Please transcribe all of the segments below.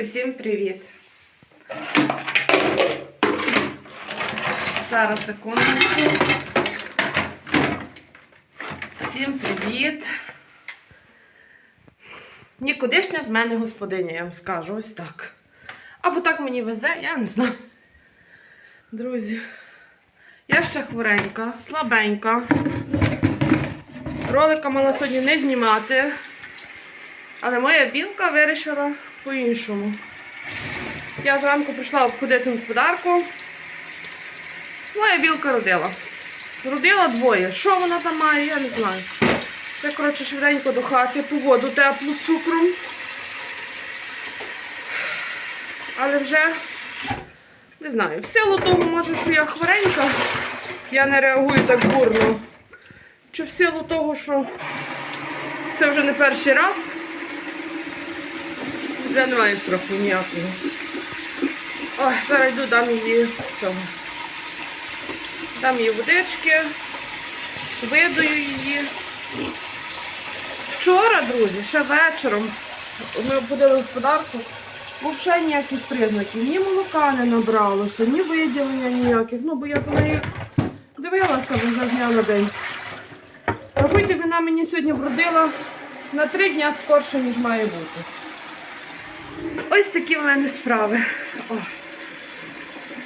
усім привіт! Зараз секундочку. Всім привіт! Нікудишня з мене господиня, я вам скажу ось так. Або так мені везе, я не знаю. Друзі, я ще хворенька, слабенька. Ролика мала сьогодні не знімати. Але моя білка вирішила по-іншому. Я зранку прийшла обходити господарку. Моя білка родила. Родила двоє. Що вона там має, я не знаю. Я, коротше, швиденько до хати по воду теплу з цукром. Але вже не знаю. В силу того, може, що я хворенька, я не реагую так бурно. Чи в силу того, що це вже не перший раз. Вже немає страху ніякого. Ой, зараз йду, дам її цього. Дам їй водички, видаю її. Вчора, друзі, ще вечором ми обходили господарку, взагалі ніяких признаків. Ні молока не набралося, ні виділення ніяких. Ну, бо я за нею дивилася вже з дня на день. Рахуйте, вона мені сьогодні вродила на три дня скорше, ніж має бути. Ось такі в мене справи. О.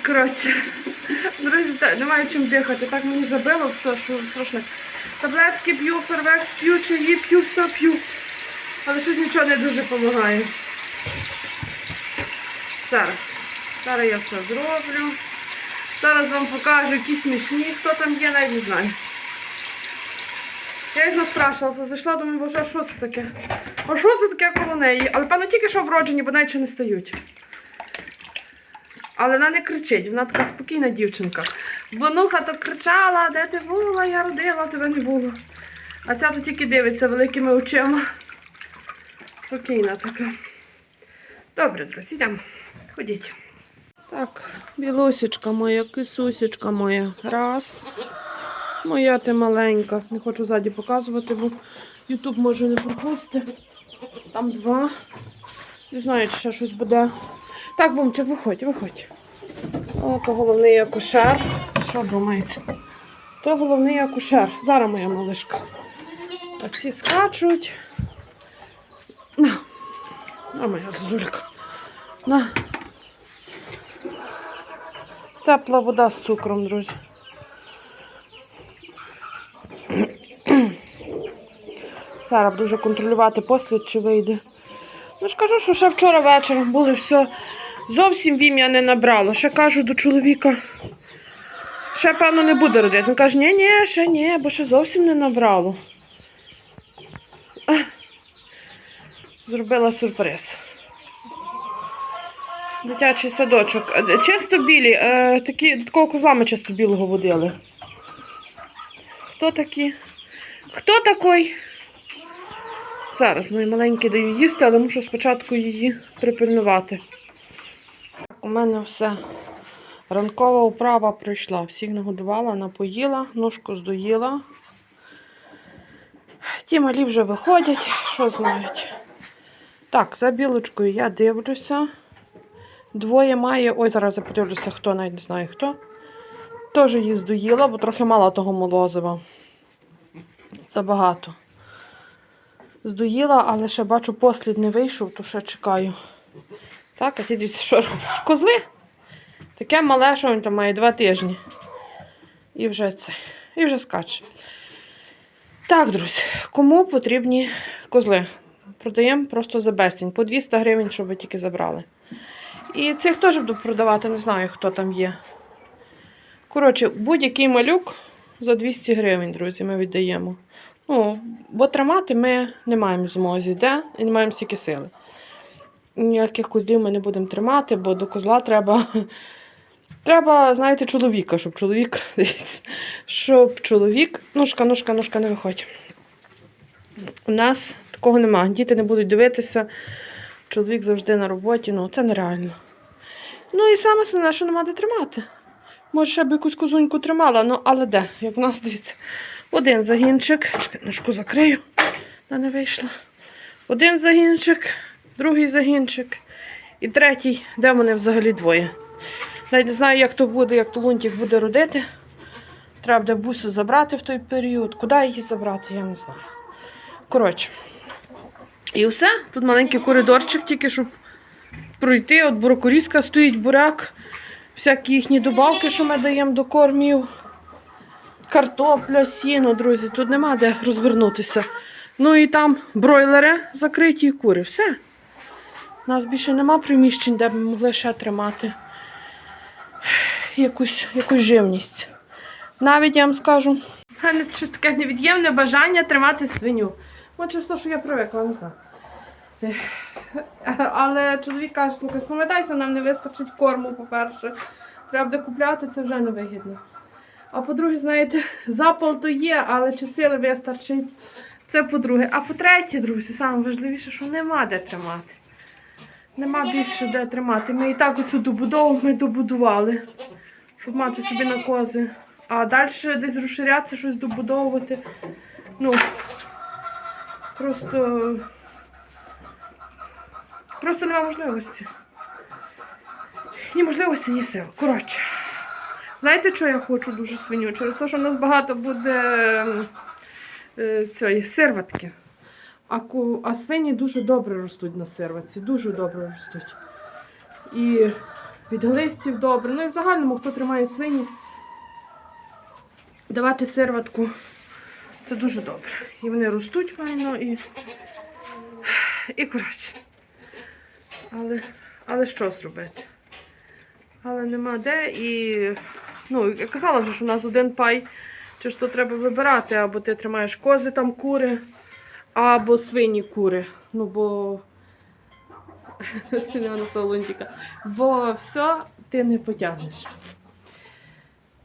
Коротше, друзі, немає чим дихати. Так мені забило все, що страшне. Таблетки п'ю, фервекс п'ю, чаї п'ю, все п'ю. Але щось нічого не дуже допомагає. Зараз. Зараз я все зроблю. Зараз вам покажу які смішні, хто там є, навіть не знаю. Я їх наспрашувалася, зайшла, думаю, боже, а що це таке? А що це таке коло неї? Але певно тільки що вроджені, бо навіть не стають. Але вона не кричить, вона така спокійна дівчинка. Вонуха то кричала, де ти була, я родила, тебе не було. А ця то тільки дивиться великими очима. Спокійна така. Добре, друзі, йдемо. Ходіть. Так, білосічка моя, кисусечка моя. Раз. Моя ти маленька. Не хочу ззаді показувати, бо Ютуб може не пропустити. Там два. Не знаю, чи ще щось буде. Так, бумчик, виходь, виходь. О, то головний акушер. Що думаєте? То головний акушер. Зараз моя малишка. А всі скачуть. На. На моя зозулька. На. Тепла вода з цукром, друзі. Зараз дуже контролювати послід, чи вийде. Ну ж кажу, що ще вчора вечором були все. Зовсім вім'я не набрало. Ще кажу до чоловіка. Ще, певно, не буде родити. Він каже, ні, ні, ще ні, бо ще зовсім не набрало. Зробила сюрприз. Дитячий садочок. Е, Чисто білі, е, такі, до такого козла ми чисто білого водили. Хто такі? Хто такий? Зараз мої маленькі даю їсти, але мушу спочатку її припильнувати. У мене все. Ранкова управа пройшла. Всіх нагодувала, напоїла, ножку здоїла. Ті малі вже виходять, що знають. Так, за білочкою я дивлюся. Двоє має. Ой, зараз я подивлюся, хто навіть не знаю хто. Теж її здоїла, бо трохи мало того молозива. Забагато. Здоїла, але ще бачу, послід не вийшов, то ще чекаю. Так, а ті дивіться, що роблять? Козли. Таке мале, що він там має два тижні. І вже це. І вже скаче. Так, друзі, кому потрібні козли? Продаємо просто за безцінь. По 200 гривень, щоб ви тільки забрали. І цих теж буду продавати, не знаю, хто там є. Коротше, будь-який малюк за 200 гривень, друзі, ми віддаємо. Ну, бо тримати ми не маємо змозі, де і не маємо стільки сили. Ніяких козлів ми не будемо тримати, бо до козла треба. Треба, знаєте, чоловіка, щоб чоловік. Щоб чоловік. Ножка, ножка, ножка, не виходь. У нас такого нема. Діти не будуть дивитися. Чоловік завжди на роботі. Ну, це нереально. Ну і саме основне, що нема де тримати. Може, ще б якусь козуньку тримала, ну але де? Як в нас дивіться. Один загінчик. Чекай, ножку закрию. Вона не вийшла. Один загінчик, другий загінчик І третій, де мене взагалі двоє. Навіть не знаю, як то буде, як то лунтик буде родити. Треба буде бусю забрати в той період. Куди її забрати, я не знаю. Коротше. І все. Тут маленький коридорчик, тільки щоб пройти. От бурокорізка стоїть буряк, всякі їхні добавки, що ми даємо до кормів. Картопля, сіно, друзі, тут нема де розвернутися. Ну і там бройлери закриті і кури. Все. У нас більше нема приміщень, де б ми могли ще тримати якусь, якусь живність. Навіть я вам скажу, в мене щось таке невід'ємне бажання тримати свиню. От через що я привикла, не знаю. Але чоловік каже, слухай, спам'ятайся, нам не вистачить корму, по-перше. Треба купляти, це вже невигідно. А по-друге, знаєте, запал то є, але чи сили вистачить. Це по-друге. А по-третє, друзі, саме важливіше, що нема де тримати. Нема більше де тримати. Ми і так оцю добудову ми добудували, щоб мати собі на кози. А далі десь розширятися, щось добудовувати. Ну, просто. Просто нема можливості. Ні можливості, ні сил. Коротше. Знаєте, що я хочу дуже свиню? Через те, що в нас багато буде ем, е, цієї сирватки. А, а свині дуже добре ростуть на сирватці, дуже добре ростуть. І від глистів добре. Ну і в загальному, хто тримає свині, давати сирватку це дуже добре. І вони ростуть файно і. І коротше. Але, але що зробити? Але нема де і. Ну, я казала вже, що у нас один пай, чи то треба вибирати, або ти тримаєш кози там кури, або свині кури. Ну, бо. Бо все ти не потягнеш.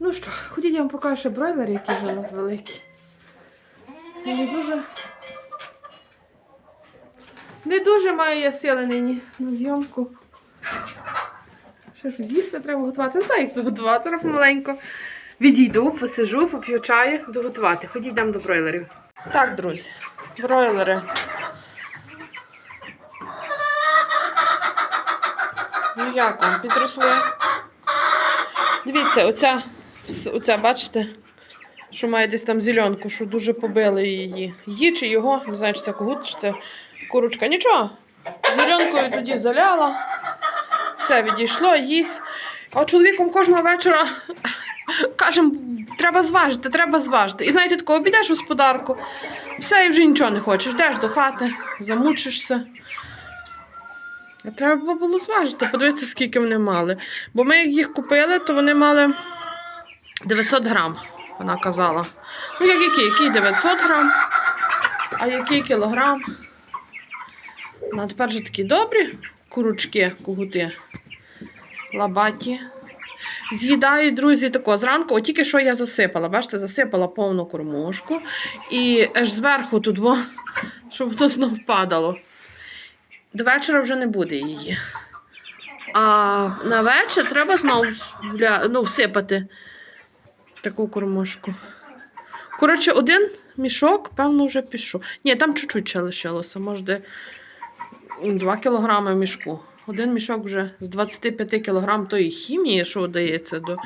Ну що, ходіть, я вам покажу ще бройлери, які вже у нас великі. Не дуже. Не дуже маю я сили нині на зйомку. Ще щось їсти треба готувати. Не знаю, як то готувати, треба помаленько. Відійду, посижу, поп'ю чаю, доготувати. Ходіть йдемо до бройлерів. Так, друзі, бройлери. Ну як вам, підросли? Дивіться, оця, оця, бачите, що має десь там зеленку, що дуже побили її. Її чи його, не знаю, чи це когут, чи це курочка. Нічого. Зеленкою тоді заляла. Все відійшло, їсть. А чоловіком кожного вечора кажемо, треба зважити, треба зважити. І знаєте, такого обійдеш господарку, все, і вже нічого не хочеш. Йдеш до хати, замучишся. А треба було зважити, подивитися, скільки вони мали. Бо ми їх купили, то вони мали 900 грам, вона казала. Ну, як який? Який 900 грам, а який кілограм? Ну, а тепер же такі добрі курочки, кугути, лабаті. З'їдають, друзі, тако зранку. От тільки що я засипала. Бачите, засипала повну кормушку. І аж зверху тут, во, щоб воно знов падало. До вечора вже не буде її. А на вечір треба знову вля- ну, всипати таку кормушку. Коротше, один мішок, певно, вже пішов. Ні, там чуть-чуть ще лишилося. Може, 2 кілограми в мішку. Один мішок вже з 25 кілограм тої хімії, що дається до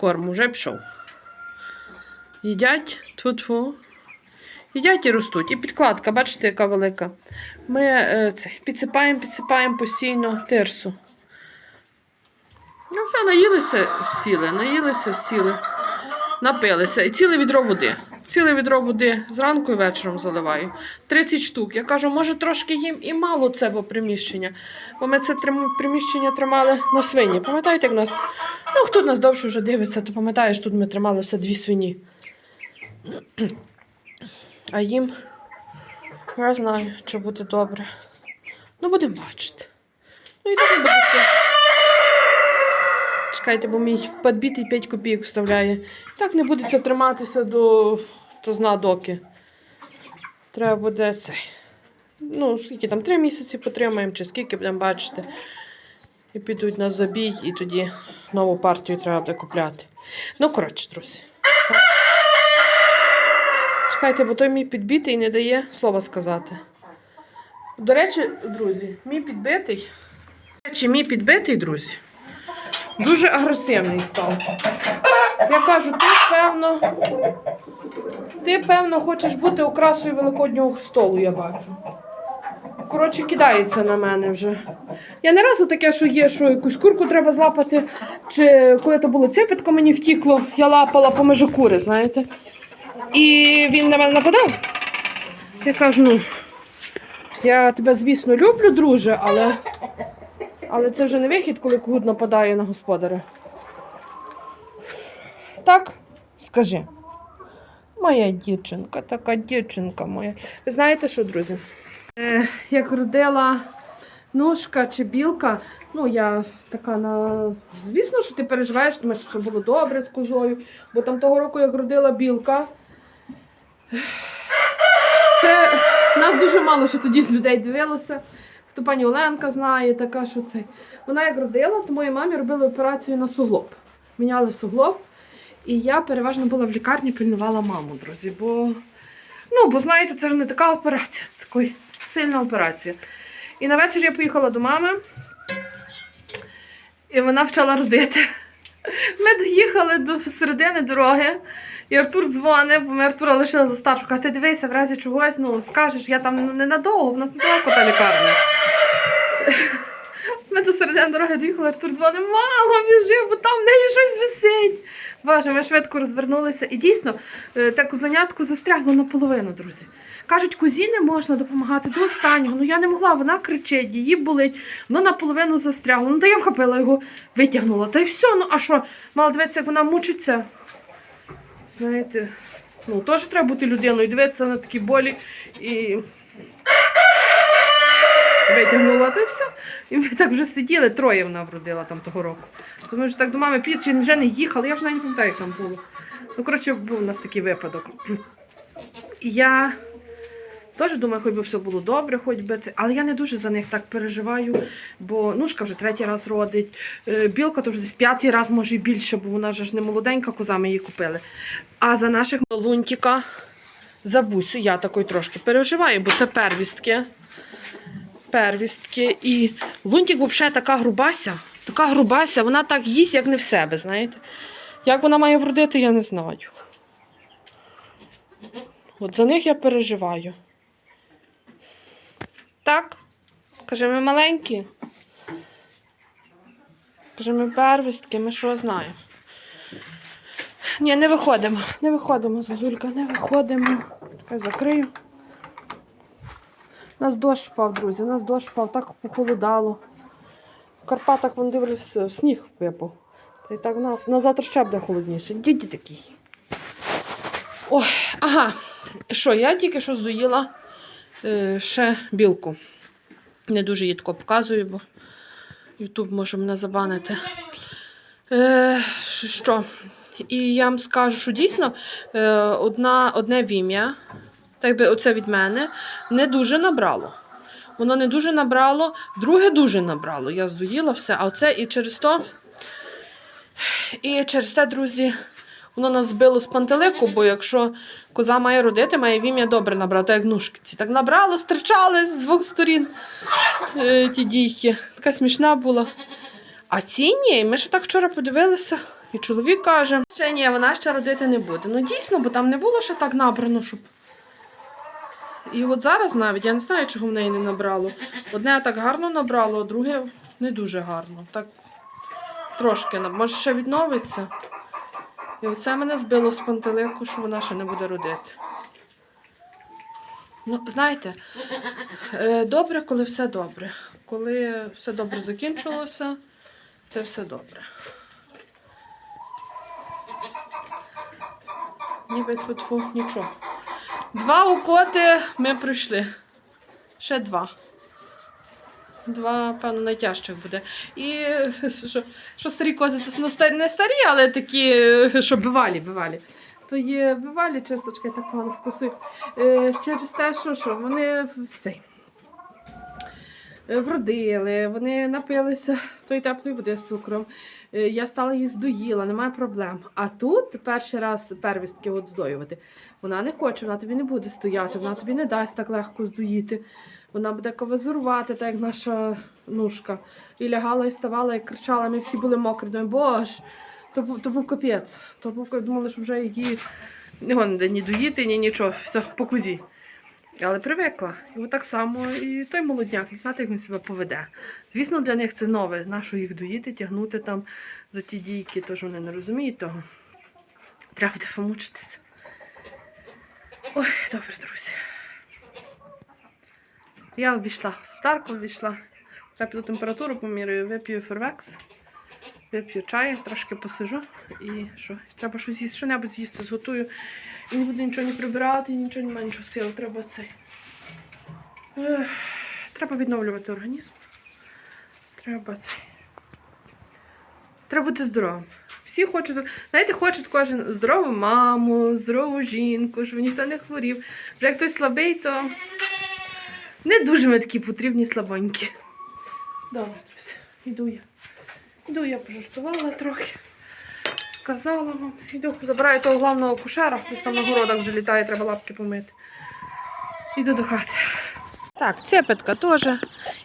корму, вже пішов. Їдять тьфу-тьфу. Їдять і ростуть. І підкладка, бачите, яка велика. Ми е, це, підсипаємо, підсипаємо постійно тирсу. Ну, все, наїлися, сіли, наїлися, сіли, напилися. І ціле відро води. Ціле відро води зранку і вечором заливаю. 30 штук. Я кажу, може трошки їм і мало це бо приміщення. Бо ми це приміщення тримали на свині. Пам'ятаєте, як нас? Ну, хто нас довше вже дивиться, то пам'ятаєш, тут ми тримали все дві свині. А їм я знаю, що буде добре. Ну, будемо бачити. Ну і так буде. Чекайте, бо мій підбитий 5 копійок вставляє. Так не буде це триматися до то зна доки. Треба буде цей. Ну, скільки там, три місяці потримаємо, чи скільки будемо бачити. І підуть на забій, і тоді нову партію треба буде купляти. Ну, коротше, друзі. Чекайте, бо той мій підбитий не дає слова сказати. До речі, друзі, мій підбитий. Чи мій підбитий, друзі? Дуже агресивний став. Я кажу, ти певно. Ти, певно, хочеш бути окрасою великоднього столу, я бачу. Коротше, кидається на мене вже. Я не разу таке, що є, що якусь курку треба злапати, чи коли то було ципитко мені втікло, я лапала по межі кури, знаєте. І він на мене нападав. Я кажу, ну, я тебе, звісно, люблю, друже, але, але це вже не вихід, коли когут нападає на господаря. Так, скажи. Моя дівчинка, така дівчинка моя. Ви знаєте що, друзі? Е, як родила ножка чи білка, ну я така на. Звісно, що ти переживаєш, думаєш, що все було добре з козою. Бо там того року, як родила білка, це нас дуже мало що тоді людей дивилося. Хто пані Оленка знає, така що це. Вона як родила, то моїй мамі робили операцію на суглоб. Міняли суглоб. І я переважно була в лікарні, пильнувала маму, друзі. Бо, ну, бо знаєте, це ж не така операція, така сильна операція. І на вечір я поїхала до мами, і вона почала родити. Ми доїхали до середини дороги, і Артур дзвонив, бо ми Артура лишили за старшу. Каже, ти дивися, в разі чогось, ну скажеш, я там ну, ненадовго, в нас недалеко та лікарня. Ми до середини дороги доїхали, Артур дзвонив, мама, біжи, бо там в неї щось висить. Боже, ми швидко розвернулися. І дійсно, те козленятко застрягло наполовину, друзі. Кажуть, козі не можна допомагати до останнього. Ну я не могла, вона кричить, її болить, воно наполовину застрягло. Ну то я вхопила його, витягнула. Та й все, ну а що? Мала дивитися, як вона мучиться. Знаєте, ну теж треба бути людиною, дивитися на такі болі і. Витягнула та все. І ми так вже сиділи, троє вона вродила там того року. То ми вже так до мами під чи вже не їхали, я вже навіть не пам'ятаю, як там було. Ну, коротше, був у нас такий випадок. Я теж думаю, хоч би все було добре, хоч би це. Але я не дуже за них так переживаю, бо нушка вже третій раз родить. Е, Білка то вже десь п'ятий раз, може і більше, бо вона вже ж не молоденька, коза ми її купили. А за наших лунтіка, за бусю, я такої трошки переживаю, бо це первістки. Первістки. І лунтик взагалі така грубася. Така грубася, вона так їсть, як не в себе, знаєте. Як вона має вродити, я не знаю. От за них я переживаю. Так? Каже, ми маленькі. Каже, ми первістки, ми що знаємо. Ні, не виходимо. Не виходимо, Зозулька, не виходимо. Чекай, закрию. У нас дощ впав, друзі, у нас дощ впав, так похолодало. В Карпатах вон дивлюся, сніг випав. Та й так у нас на завтра ще буде холодніше. Діді такий. Ой, ага. Що, я тільки що здоїла е, ще білку. Не дуже її тако показую, бо Ютуб може мене забанити. Е, що? І я вам скажу, що дійсно е, одна, одне вім'я, так би оце від мене, не дуже набрало. Воно не дуже набрало, друге дуже набрало. Я здоїла все, а оце і через то. І через те, друзі, воно нас збило з пантелику, бо якщо коза має родити, має вім'я добре набрати, як нушкиці. Так набрало, стирчали з двох сторін е, ті дійки. Така смішна була. А ці ні, ми ще так вчора подивилися, і чоловік каже, ще ні, вона ще родити не буде. Ну дійсно, бо там не було ще так набрано, щоб. І от зараз навіть я не знаю, чого в неї не набрало. Одне так гарно набрало, а друге не дуже гарно. Так трошки, може ще відновиться. І оце мене збило з пантелику, що вона ще не буде родити. Ну, знаєте, е, добре, коли все добре. Коли все добре закінчилося, це все добре. Ніби тьфу нічого. Два укоти ми пройшли. Ще два. Два, певно, найтяжчих буде. І що, що старі кози, це ну, старі- не старі, але такі, що бивалі, бивалі. То є бивалі чисточки, так погано вкусив. Е, через те, що, що вони цей. е, Вродили, вони напилися тої теплої води з цукром. Е, Я стала її здоїла, немає проблем. А тут перший раз первістки от здоювати. Вона не хоче, вона тобі не буде стояти, вона тобі не дасть так легко здоїти. Вона буде ковазурувати, так як наша нушка. І лягала, і ставала, і кричала, ми всі були мокрі. Думаю, боже, то, був- то був капець. То був, думали, що вже її не де ні доїти, ні нічого, все по кузі. Але привикла. І так само і той молодняк, не знати, як він себе поведе. Звісно, для них це нове. Нащо їх доїти, тягнути там за ті дійки, тож вони не розуміють того. Треба буде помучитися. Ой, добре, друзі. Я обійшла господарку, обійшла. Треба піду температуру поміряю, вип'ю фервекс, вип'ю чай, трошки посижу і що? Треба щось з'їсти, що-небудь з'їсти, зготую. І не буду нічого не прибирати, нічого немає, нічого сил. Треба цей. Треба відновлювати організм. Треба цей. Треба бути здоровим. Всі хочуть, знаєте, хочуть кожен здорову маму, здорову жінку, щоб ніхто не хворів. Вже як хтось слабий, то не дуже ми такі потрібні слабонькі. Добре, друзі, іду я. Іду я пожартувала трохи. Сказала вам. Іду, забираю того главного кушера, десь там на городах вже літає, треба лапки помити. Іду до хати. Так, цепетка теж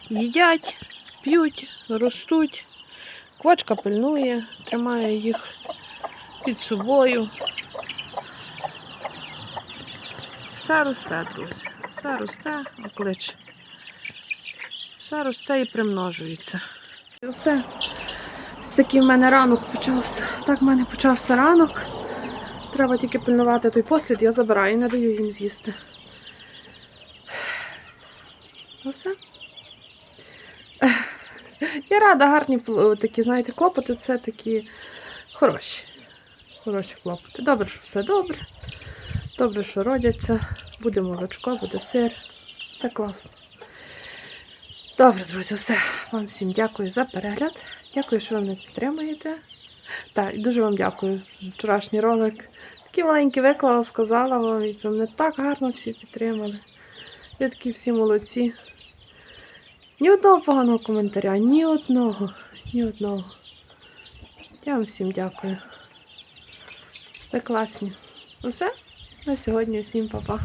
їдять, п'ють, ростуть. Квочка пильнує, тримає їх під собою. Все росте, друзі. Все росте, оклич. Все росте і примножується. І все. Ось такий в мене ранок почався. Так в мене почався ранок. Треба тільки пильнувати той послід, я забираю і не даю їм з'їсти. Ну все. Я рада, гарні такі, знаєте, клопоти це такі хороші. Хороші клопоти. Добре, що все добре. Добре, що родяться. Буде молочко, буде сир. Це класно. Добре, друзі, все. Вам всім дякую за перегляд. Дякую, що ви мене підтримуєте. Так, і дуже вам дякую. за Вчорашній ролик. Такий маленький виклала, сказала вам, і мене так гарно всі підтримали. Ви такі всі молодці. Ні одного поганого коментаря, ні одного, ні одного. Я вам всім дякую. Ви класні. Усе. На сьогодні усім па-па.